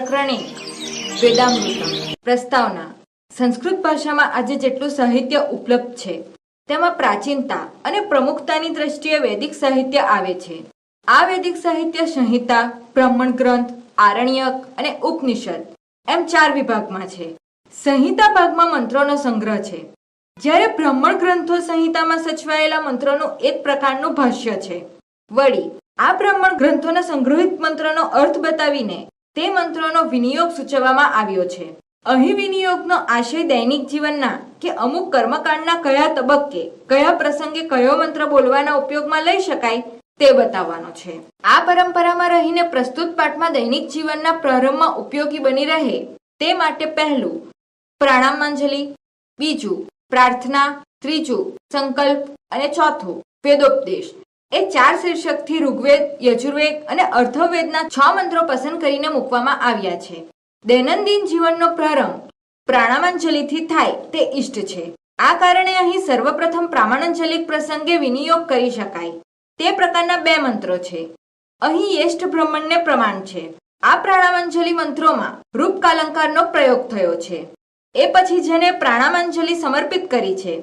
પ્રકરણે વેદામૃતમ પ્રસ્તાવના. સંસ્કૃત ભાષામાં આજે જેટલું સાહિત્ય ઉપલબ્ધ છે, તેમાં પ્રાચીનતા અને પ્રમુખતાની દ્રષ્ટિએ વૈદિક સાહિત્ય આવે છે. આ વૈદિક સાહિત્ય સંહિતા, બ્રાહ્મણ ગ્રંથ, આરણ્યક અને ઉપનિષદ એમ ચાર વિભાગમાં છે. સંહિતા ભાગમાં મંત્રોનો સંગ્રહ છે. જ્યારે બ્રાહ્મણ ગ્રંથો સંહિતામાં સચવાયેલા મંત્રોનું એક પ્રકારનું ભાષ્ય છે. વળી, આ બ્રાહ્મણ ગ્રંથોના સંગ્રહિત મંત્રનો અર્થ બતાવીને તે મંત્રોનો વિનિયોગ સૂચવવામાં આવ્યો છે. અહીં વિનિયોગનો આશય દૈનિક જીવનના કે અમુક કર્મકાંડના કયા તબક્કે, કયા પ્રસંગે કયો મંત્ર બોલવાના ઉપયોગમાં લઈ શકાય તે બતાવવાનો છે. આ પરંપરામાં રહીને પ્રસ્તુત પાઠમાં દૈનિક જીવનના પ્રારંભમાં ઉપયોગી બની રહે તે માટે પહેલું પ્રાણામાંજલિ બીજું, પ્રાર્થના, ત્રીજું, સંકલ્પ અને ચોથું, વેદોપદેશ. એ ચાર શીર્ષકથી ઋગ્વેદ, યજુર્વેદ અને અર્થવેદના છ મંત્રો પસંદ કરીને મૂકવામાં આવ્યા છે. દૈનંદિન જીવનનો પ્રારંભ પ્રાણામાંજલિથી થાય તે ઇષ્ટ છે. આ કારણે અહીં સર્વપ્રથમ પ્રામાણાંજલિક પ્રસંગે વિનિયોગ કરી શકાય. તે પ્રકારના બે મંત્રો છે. અહીં યેષ્ઠ બ્રહ્મણને પ્રમાણ છે. આ પ્રાણામાંજલિ મંત્રોમાં રૂપકાલંકારનો પ્રયોગ થયો છે. એ પછી જેને પ્રાણામાંજલિ સમર્પિત કરી છે,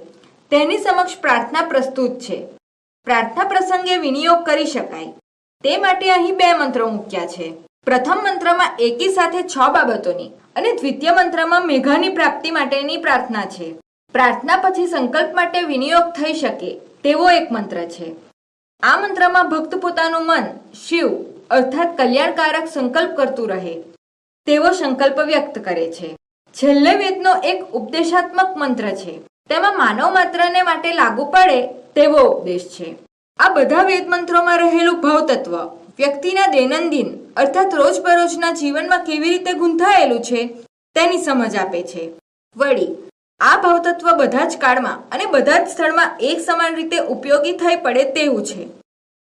તેની સમક્ષ પ્રાર્થના પ્રસ્તુત છે. પ્રાર્થના પ્રસંગે વિનિયોગ કરી શકાય. તે માટે અહીં બે મંત્રો મૂક્યા છે. પ્રથમ મંત્રમાં એકી સાથે છ બાબતોની અને દ્વિતીય મંત્રમાં મેઘાની પ્રાપ્તિ માટેની પ્રાર્થના છે. પ્રાર્થના પછી સંકલ્પ માટે વિનિયોગ થઈ શકે તેવો એક મંત્ર છે. આ મંત્રમાં ભક્ત પોતાનું મન, શિવ, અર્થાત કલ્યાણકારક સંકલ્પ કરતું રહે. તેવો સંકલ્પ વ્યક્ત કરે છે. છેલ્લે વેદનો એક ઉપદેશાત્મક મંત્ર છે. તેમાં માનવ માત્રને માટે લાગુ પડે તેવો ઉપદેશ છે. આ બધા વેદ મંત્રોમાં રહેલું ભાવતત્વ વ્યક્તિના દૈનંદિન અર્થાત રોજબરોજના જીવનમાં કેવી રીતે ગૂંથાયેલું છે તેની સમજ આપે છે. વળી, આ ભાવતત્વ બધા જ કાળમાં અને બધા જ સ્થળમાં એક સમાન રીતે ઉપયોગી થઈ પડે તેવું છે.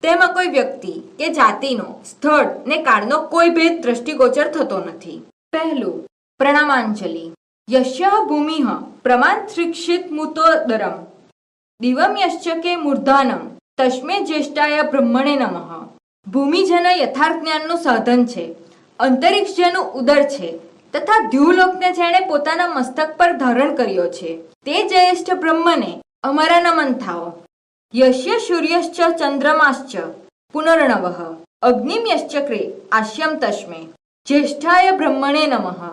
તેમાં કોઈ વ્યક્તિ કે જાતિનો, સ્થળ ને કાળનો કોઈ ભેદ દ્રષ્ટિગોચર થતો નથી. પહેલું, પ્રણામાંજલિ. યશ્ય ભૂમિહ પ્રમાણ શિક્ષિત મુતોદરમ. દિવમ યશ્ચકે મૂર્ધાનમ તસ્મે જ્યેષ્ઠાય બ્રહ્મણે નમઃ ભૂમિજન જેના યથાર્થ જ્ઞાનનું સાધન છે અંતરિક્ષ જેનું ઉદર છે તથા દ્યુલોકને જેણે પોતાના મસ્તક પર ધારણ કર્યો છે તે જ્યેષ્ઠ બ્રહ્મને અમારા નમન થાઓ યશ્ય સૂર્યશ્ચ ચંદ્રમાશ્ચ પુનર્ણવઃ અગ્નિમ યશ્ચક્રે આશ્યમ તસ્મે જ્યેષ્ઠાય બ્રહ્મણે નમઃ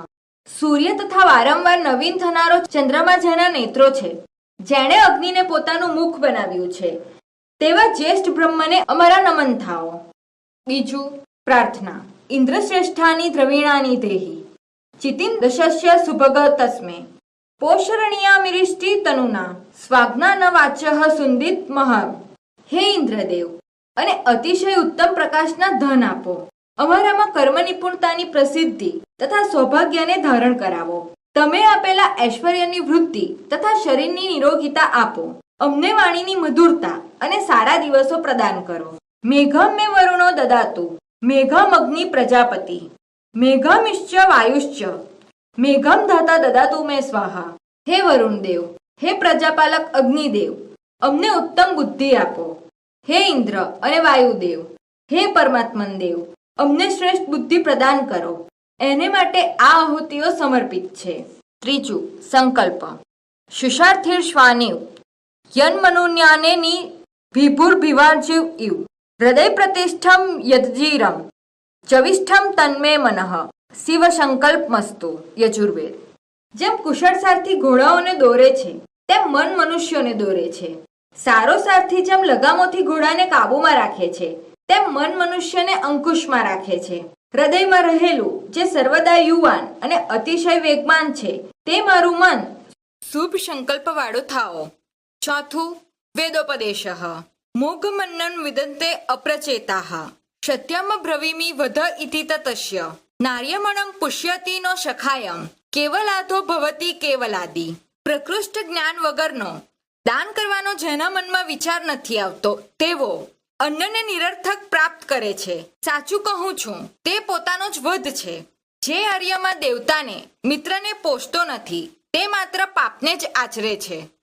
સૂર્ય તથા વારંવાર નવીન થનારો ચંદ્રમા જેના નેત્રો છે જેણે અગ્નિને પોતાનું મુખ બનાવ્યું છે. તેવા જ્યેષ્ઠ બ્રહ્મને અમારા નમન થાઓ. બીજું, પ્રાર્થના. ઇન્દ્રશ્રેષ્ઠાની દ્રવિણાની દેહી. ચિતિમ દશસ્ય સુભગ તસ્મે. પોષરણિયામિરિષ્ટિ તનુના. સ્વાગ્ના ન વાચ્ય સુંદિત મહ હે ઇન્દ્રદેવ, અને અતિશય ઉત્તમ પ્રકાશના ધન આપો. અમારામાં કર્મ નિપુણતાની પ્રસિદ્ધિ તથા સૌભાગ્યને ધારણ કરાવો. તમે આપેલા ઐશ્વર્યની વૃદ્ધિ તથા શરીરની નિરોગીતા આપો. અમને વાણીની મધુરતા અને સારા દિવસો પ્રદાન કરો. મેઘમ મે વરુણો દદાતુ. મેઘમ અગ્નિ પ્રજાપતિ. મેઘમિશ્ચ વાયુશ્ચ મેઘમ ધાતા દદાતુ મે સ્વાહા. હે વરુણ દેવ હે પ્રજાપાલક અગ્નિદેવ. અમને ઉત્તમ બુદ્ધિ આપો. હે ઇન્દ્ર અને વાયુદેવ. હે પરમાત્મન દેવ અમને શ્રેષ્ઠ બુદ્ધિ પ્રદાન કરો. એને માટે આ આહુતિઓ સમર્પિત છે. ત્રીજું, સંકલ્પ. શુષાર્થિર શ્વાનિવ. યન્મનુન્યાનેની ભીવાજીવ ઇવ. હૃદય પ્રતિષ્ઠમ યદજીરમ ચવિષ્ઠમ તન્મે મનઃ. શિવ સંકલ્પ મસ્તુ યજુર્વેદ. જેમ કુશળ સારથી ઘોડાઓને દોરે છે, તેમ મન મનુષ્યોને દોરે છે. સારો સારથી જેમ લગામોથી ઘોડાને કાબૂમાં રાખે છે, તેમ મન મનુષ્યને અંકુશમાં રાખે છે. હૃદયમાં રહેલું જે સર્વદા યુવાન અને અતિશય વેગવાન છે, તે મારું મન. શુભ સંકલ્પ વાળું થાઓ. ચોથું, વેદોપદેશ. મોઘમન્નન વિદંતે અપ્રચેતાઃ. સત્યમ બ્રવીમી વધ ઇતિ તતસ્ય. નાર્યમણમ પુષ્યતિ નો સખાયમ. કેવલાધો ભવતી કેવલાદી. પ્રકૃષ્ટ જ્ઞાન વગરનો. દાન કરવાનો જેના મનમાં વિચાર નથી આવતો, તેવો. અન્નને નિરર્થક પ્રાપ્ત કરે છે. સાચું કહું છું, તે પોતાનો જ વધ છે. જે આર્યમાં દેવતાને, મિત્રને પોષતો નથી, તે માત્ર પાપને જ આચરે છે.